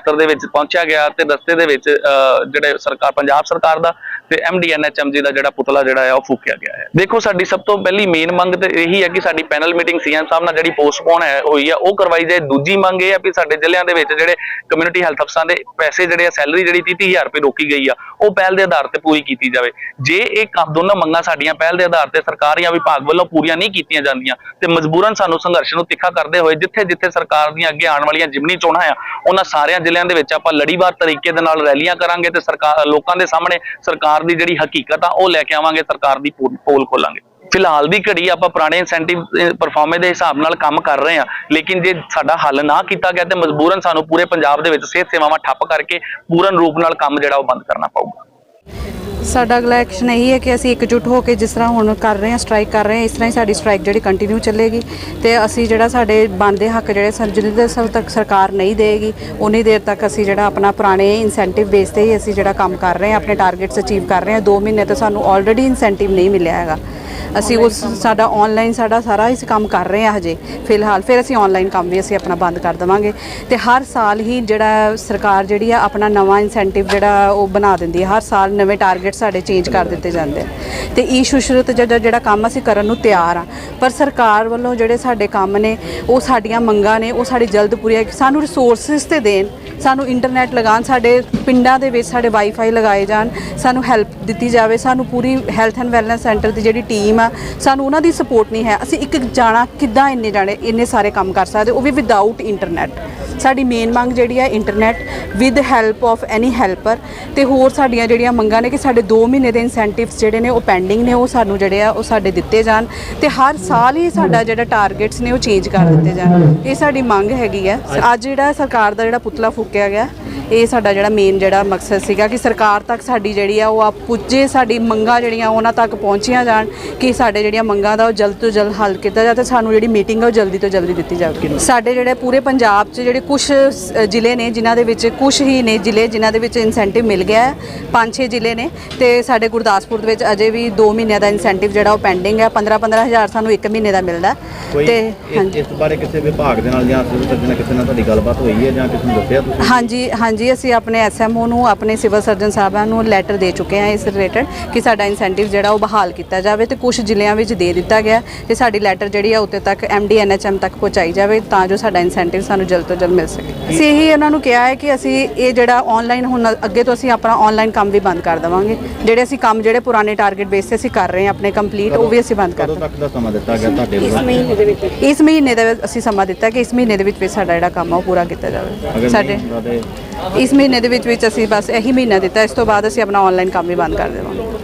ਦਫ਼ਤਰ ਦੇ ਵਿੱਚ ਪਹੁੰਚਿਆ ਗਿਆ ਤੇ ਰਸਤੇ ਦੇ ਵਿੱਚ ਜਿਹੜੇ ਸਰਕਾਰ ਪੰਜਾਬ ਸਰਕਾਰ ਦਾ ਤੇ ਐਮਡੀਐਨਐਚਐਮਜੀ ਦਾ ਜਿਹੜਾ ਪੁਤਲਾ ਜਿਹੜਾ ਹੈ ਉਹ ਫੂਕਿਆ ਗਿਆ ਹੈ। ਦੇਖੋ, ਸਾਡੀ ਸਭ ਤੋਂ ਪਹਿਲੀ ਮੇਨ ਮੰਗ ਤੇ ਇਹੀ ਹੈ ਕਿ ਸਾਡੀ ਪੈਨਲ ਮੀਟਿੰਗ ਸੀਐਮ ਸਾਹਿਬ ਨਾਲ ਜਿਹੜੀ ਪੋਸਟਪੋਨ ਹੈ, ਹੋਈ ਹੈ ਉਹ ਕਰਵਾਈ ਜਾਏ। ਦੂਜੀ ਮੰਗ ਇਹ ਹੈ ਕਿ ਸਾਡੇ ਜ਼ਿਲ੍ਹਿਆਂ ਦੇ ਵਿੱਚ ਜਿਹੜੇ ਕਮਿਊਨਿਟੀ ਹੈਲਥ ਅਫਸਰਾਂ ਦੇ ਪੈਸੇ ਜਿਹੜੇ ਆ ਸੈਲਰੀ ਜਿਹੜੀ 30000 ਰੁਪਏ ਰੋਕੀ ਗਈ ਆ, ਉਹ ਪਹਿਲ ਦੇ ਆਧਾਰ ਤੇ ਪੂਰੀ ਕੀਤੀ ਜਾਵੇ। ਜੇ ਇਹ ਕੰਮ ਦੋਨੋਂ ਮੰਗਾਂ ਸਾਡੀਆਂ ਪਹਿਲ ਦੇ ਆਧਾਰ ਤੇ ਸਰਕਾਰ ਜਾਂ ਵਿਭਾਗ ਵੱਲੋਂ ਪੂਰੀਆਂ ਨਹੀਂ ਕੀਤੀਆਂ ਜਾਂਦੀਆਂ, ਤੇ ਮਜਬੂਰਨ ਸਾਨੂੰ ਸੰਘਰਸ਼ ਨੂੰ ਤਿੱਖਾ ਕਰਦੇ ਹੋਏ ਜਿੱਥੇ ਜਿੱਥੇ ਸਰਕਾਰ ਦੀਆਂ ਅੱਗੇ ਆਉਣ ਵਾਲੀਆਂ ਜਿਮਨੀ ਚੋਣਾਂ ਆ, ਉਹਨਾਂ ਸਾਰਿਆਂ ਜ਼ਿਲ੍ਹਿਆਂ ਦੇ ਵਿੱਚ ਆਪਾਂ ਲੜੀਵਾਰ ਤਰੀਕੇ ਦੇ ਨਾਲ ਰੈਲੀਆਂ ਕਰਾਂਗੇ ਤੇ ਸਰਕਾਰ ਲੋਕਾਂ ਦੇ ਸਾਹਮਣੇ ਸਰਕਾਰ ਦੀ ਜਿਹੜੀ ਹਕੀਕਤ ਆ, ਉਹ ਲੈ ਕੇ ਆਵਾਂਗੇ, ਸਰਕਾਰ ਦੀ ਪੋਲ ਖੋਲਾਂਗੇ। ਫਿਲਹਾਲ ਦੀ ਘੜੀ ਆਪਾਂ ਪੁਰਾਣੇ ਇਨਸੈਂਟਿਵ ਪਰਫਾਰਮੇ ਦੇ ਹਿਸਾਬ ਨਾਲ ਕੰਮ ਕਰ ਰਹੇ ਹਾਂ ਲੇਕਿਨ ਜੇ ਸਾਡਾ ਹੱਲ ਨਾ ਕੀਤਾ ਗਿਆ ਤੇ ਮਜਬੂਰਨ ਸਾਨੂੰ ਪੂਰੇ ਪੰਜਾਬ ਦੇ ਵਿੱਚ ਸਿਹਤ ਸੇਵਾਵਾਂ ਠੱਪ ਕਰਕੇ ਪੂਰਨ ਰੂਪ ਨਾਲ ਕੰਮ ਜਿਹੜਾ ਉਹ ਬੰਦ ਕਰਨਾ ਪਊਗਾ। ਸਾਡਾ ਅਗਲਾ ਐਕਸ਼ਨ ਇਹੀ ਹੈ ਕਿ ਅਸੀਂ ਇਕਜੁੱਟ ਹੋ ਕੇ ਜਿਸ ਤਰ੍ਹਾਂ ਹੁਣ ਕਰ ਰਹੇ ਹਾਂ ਸਟ੍ਰਾਈਕ ਕਰ ਰਹੇ ਹਾਂ, ਇਸ ਤਰ੍ਹਾਂ ਹੀ ਸਾਡੀ ਸਟ੍ਰਾਈਕ ਜਿਹੜੀ ਕੰਟੀਨਿਊ ਚੱਲੇਗੀ ਤੇ ਅਸੀਂ ਜਿਹੜਾ ਸਾਡੇ ਬਣਦੇ ਹੱਕ ਜਿਹੜੇ ਸਨ ਜਿੰਨੀ ਦੇਰ ਸਭ ਤੱਕ ਸਰਕਾਰ ਨਹੀਂ ਦੇਗੀ ਉਨੀ ਦੇਰ ਤੱਕ ਅਸੀਂ ਜਿਹੜਾ ਆਪਣਾ ਪੁਰਾਣੇ ਇਨਸੈਂਟਿਵ ਬੇਸ ਤੇ ਹੀ ਅਸੀਂ ਜਿਹੜਾ ਕੰਮ ਕਰ ਰਹੇ ਹਾਂ, ਆਪਣੇ ਟਾਰਗੇਟਸ ਅਚੀਵ ਕਰ ਰਹੇ ਹਾਂ 2 ਮਹੀਨੇ ਤੋਂ ਸਾਨੂੰ ਆਲਰੇਡੀ ਇਨਸੈਂਟਿਵ ਨਹੀਂ ਮਿਲਿਆ ਹੈਗਾ। ਅਸੀਂ ਉਸ ਸਾਡਾ ਆਨਲਾਈਨ ਸਾਡਾ ਸਾਰਾ ਇਸ ਕੰਮ ਕਰ ਰਹੇ ਹਾਂ ਹਜੇ। ਫਿਲਹਾਲ ਫਿਰ ਅਸੀਂ ਆਨਲਾਈਨ ਕੰਮ ਵੀ ਅਸੀਂ ਆਪਣਾ ਬੰਦ ਕਰ ਦੇਵਾਂਗੇ। ਤੇ ਹਰ ਸਾਲ ਹੀ ਜਿਹੜਾ ਸਰਕਾਰ ਜਿਹੜੀ ਆ ਆਪਣਾ ਨਵਾਂ ਇਨਸੈਂਟਿਵ ਜਿਹੜਾ ਉਹ ਬਣਾ ਦਿੰਦੀ ਹੈ ਹਰ ਸਾਲ ਨਵੇਂ ਟਾਰਗੇਟ ਸਾਡੇ ਚੇਂਜ ਕਰ ਦਿੱਤੇ ਜਾਂਦੇ ਆ। ਤੇ ਈ ਸੁਸ਼ਰਤ ਜਿਹੜਾ ਕੰਮ ਅਸੀਂ ਕਰਨ ਨੂੰ ਤਿਆਰ ਆ। ਪਰ ਸਰਕਾਰ ਵੱਲੋਂ ਜਿਹੜੇ ਸਾਡੇ ਕੰਮ ਨੇ, ਉਹ ਸਾਡੀਆਂ ਮੰਗਾਂ ਨੇ, ਉਹ ਸਾਡੀ ਜਲਦ ਪੂਰੀਆਂ ਸਾਨੂੰ ਰਿਸੋਰਸਿਸ ਤੇ ਦੇਣ। ਸਾਨੂੰ ਇੰਟਰਨੈਟ ਲਗਾਉਣ, ਸਾਡੇ ਪਿੰਡਾਂ ਦੇ ਵਿੱਚ ਸਾਡੇ ਵਾਈਫਾਈ ਲਗਾਏ ਜਾਣ। ਸਾਨੂੰ ਹੈਲਪ ਦਿੱਤੀ ਜਾਵੇ। ਸਾਨੂੰ ਪੂਰੀ ਹੈਲਥ ਐਂਡ ਵੈਲਨੈਸ ਸੈਂਟਰ ਦੀ ਜਿਹੜੀ ਟੀਮ ਆ ਸਾਨੂੰ ਉਹਨਾਂ ਦੀ ਸਪੋਰਟ ਨਹੀਂ ਹੈ। ਅਸੀਂ ਇੱਕ ਜਾਣਾ ਕਿੱਦਾਂ ਇੰਨੇ ਜਾਣੇ, ਇੰਨੇ ਸਾਰੇ ਕੰਮ ਕਰ ਸਕਦੇ? ਉਹ ਵੀ ਵਿਦਆਊਟ ਇੰਟਰਨੈਟ ਸਾਡੀ ਮੇਨ ਮੰਗ ਜਿਹੜੀ ਹੈ internet with help of any helper ਤੇ ਹੋਰ ਸਾਡੀਆਂ ਜਿਹੜੀਆਂ ਮੰਗਾਂ ਨੇ ਕਿ ਸਾਡੇ 2 ਮਹੀਨੇ ਦੇ ਇਨਸੈਂਟਿਵਸ ਜਿਹੜੇ ਨੇ ਉਹ ਪੈਂਡਿੰਗ ਨੇ, ਉਹ ਸਾਨੂੰ ਜਿਹੜੇ ਆ, ਉਹ ਸਾਡੇ ਦਿੱਤੇ ਜਾਣ। ਤੇ ਹਰ ਸਾਲ ਹੀ ਸਾਡਾ ਜਿਹੜਾ ਟਾਰਗੇਟਸ ਨੇ ਉਹ ਚੇਂਜ ਕਰ ਦਿੱਤੇ ਜਾਣ। ਇਹ ਸਾਡੀ ਮੰਗ ਹੈਗੀ ਹੈ। ਅੱਜ ਜਿਹੜਾ ਸਰਕਾਰ ਦਾ ਜਿਹੜਾ ਪੁਤਲਾ ਫੂਕਿਆ ਗਿਆ ਇਹ ਸਾਡਾ ਜਿਹੜਾ ਮੇਨ ਜਿਹੜਾ ਮਕਸਦ ਸੀਗਾ ਕਿ ਸਰਕਾਰ ਤੱਕ ਸਾਡੀ ਜਿਹੜੀ ਆ ਉਹ ਆ ਪੁੱਜੇ ਸਾਡੀ ਮੰਗਾਂ ਜਿਹੜੀਆਂ ਉਹਨਾਂ ਤੱਕ ਪਹੁੰਚੀਆਂ ਜਾਣ ਕਿ ਸਾਡੇ ਜਿਹੜੀਆਂ ਮੰਗਾਂ ਦਾ ਉਹ ਜਲਦ ਤੋਂ ਜਲਦ ਹੱਲ ਕੀਤਾ ਜਾਵੇ ਤੇ ਸਾਨੂੰ ਜਿਹੜੀ ਮੀਟਿੰਗ ਆ ਉਹ ਜਲਦੀ ਤੋਂ ਜਲਦੀ ਦਿੱਤੀ ਜਾਵੇ। ਸਾਡੇ ਜਿਹੜੇ ਪੂਰੇ ਪੰਜਾਬ 'ਚ ਜਿਹੜੇ ਕੁਝ ਜ਼ਿਲ੍ਹੇ ਨੇ ਜਿਨ੍ਹਾਂ ਦੇ ਵਿੱਚ ਕੁਝ ਹੀ ਨੇ ਜ਼ਿਲ੍ਹੇ ਜਿਨ੍ਹਾਂ ਦੇ ਵਿੱਚ ਇਨਸੈਂਟਿਵ ਮਿਲ ਗਿਆ ਹੈ ਪੰਜ ਛੇ ਜ਼ਿਲ੍ਹੇ ਨੇ ਤੇ ਸਾਡੇ ਗੁਰਦਾਸਪੁਰ ਦੇ ਵਿੱਚ ਅਜੇ ਵੀ 2 ਮਹੀਨਿਆਂ ਦਾ ਇਨਸੈਂਟਿਵ ਜਿਹੜਾ ਉਹ ਪੈਂਡਿੰਗ ਹੈ 15 15000 ਸਾਨੂੰ 1 ਮਹੀਨੇ ਦਾ ਮਿਲਦਾ ਤੇ ਇਸ- ਹਾਂਜੀ। ਇਸ ਬਾਰੇ ਕਿਸੇ ਵਿਭਾਗ ਦੇ ਨਾਲ ਜਾਂ ਸਰਜਨ ਨਾਲ ਕਿਸੇ ਨਾਲ ਤੁਹਾਡੀ ਗੱਲਬਾਤ ਹੋਈ ਹੈ ਜਾਂ ਕਿਸੇ ਨੂੰ ਦੱਸਿਆ ਤੁਸੀਂ? ਹਾਂਜੀ ਹਾਂਜੀ ਅਸੀਂ ਆਪਣੇ ਐਸਐਮਓ ਨੂੰ ਆਪਣੇ ਸਿਵਲ ਸਰਜਨ ਸਾਹਿਬਾਨ ਨੂੰ ਲੈਟਰ ਦੇ ਚੁੱਕੇ ਹਾਂ ਇਸ ਰਿਲੇਟਡ ਕਿ ਸਾਡਾ ਇਨਸੈਂਟਿਵ ਜਿਹੜਾ ਉਹ ਬਹਾਲ ਕੀਤਾ ਜਾਵੇ ਤੇ ਕੁਝ ਜ਼ਿਲ੍ਹਿਆਂ ਵਿੱਚ ਦੇ ਦਿੱਤਾ ਗਿਆ ਤੇ ਸਾਡੀ ਲੈਟਰ ਜਿਹੜੀ ਆ ਉੱਤੇ ਤੱਕ ਐਮਡੀਐਨਐਚਐਮ ਤੱਕ ਪਹੁੰਚਾਈ ਜਾਵੇ ਤਾਂ ਜੋ ਸਾਡਾ ਇਨਸੈਂਟਿਵ ਸਾਨੂੰ ਜਲਦ ਤੋਂ ਜਲਦ ਮਿਲ ਸਕੇ। ਅਸੀਂ ਇਹੀ ਉਹਨਾਂ ਨੂੰ ਕਿਹਾ ਹੈ ਕਿ ਅਸੀਂ ਇਹ ਜਿਹੜਾ ਆਨਲਾਈਨ ਹੁਣ ਅੱਗੇ ਤੋਂ ਅਸੀਂ ਆਪਣਾ ਆਨਲਾਈਨ ਕੰਮ ਵੀ ਬੰਦ ਕਰ ਦੇਵਾਂਗੇ। ਜਿਹੜੇ ਅਸੀਂ ਕੰਮ ਜਿਹੜੇ ਪੁਰਾਣੇ ਟਾਰਗੇਟ ਬੇਸ ਤੇ ਅਸੀਂ ਕਰ ਰਹੇ ਹਾਂ ਆਪਣੇ ਕੰਪਲੀਟ ਉਹ ਵੀ ਅਸੀਂ ਬੰਦ ਕਰ ਕਦੋਂ ਦੇਵਾਂਗੇ। ਤੱਕ ਦਾ ਸਮਾਂ ਦਿੱਤਾ ਗਿਆ ਤੁਹਾਡੇ ਇਸ ਵੱਲੋਂ? ਮਹੀਨੇ ਦੇ ਵਿੱਚ। ਇਸ ਮਹੀਨੇ ਦੇ ਵਿੱਚ ਅਸੀਂ ਸਮਾਂ ਦਿੱਤਾ ਕਿ ਇਸ ਮਹੀਨੇ ਦੇ ਵਿੱਚ ਵੀ ਸਾਡਾ ਜਿਹੜਾ ਕੰਮ ਆ ਉਹ ਪੂਰਾ ਕੀਤਾ ਜਾਵੇ। ਸਾਡੇ ਇਸ ਮਹੀਨੇ ਦੇ ਵਿੱਚ ਵਿੱਚ ਅਸੀਂ ਬਸ ਇਹੀ ਮਹੀਨਾ ਦਿੱਤਾ, ਇਸ ਤੋਂ ਬਾਅਦ ਅਸੀਂ ਆਪਣਾ ਆਨਲਾਈਨ ਕੰਮ ਵੀ ਬੰਦ ਕਰ ਦੇਵਾਂਗੇ।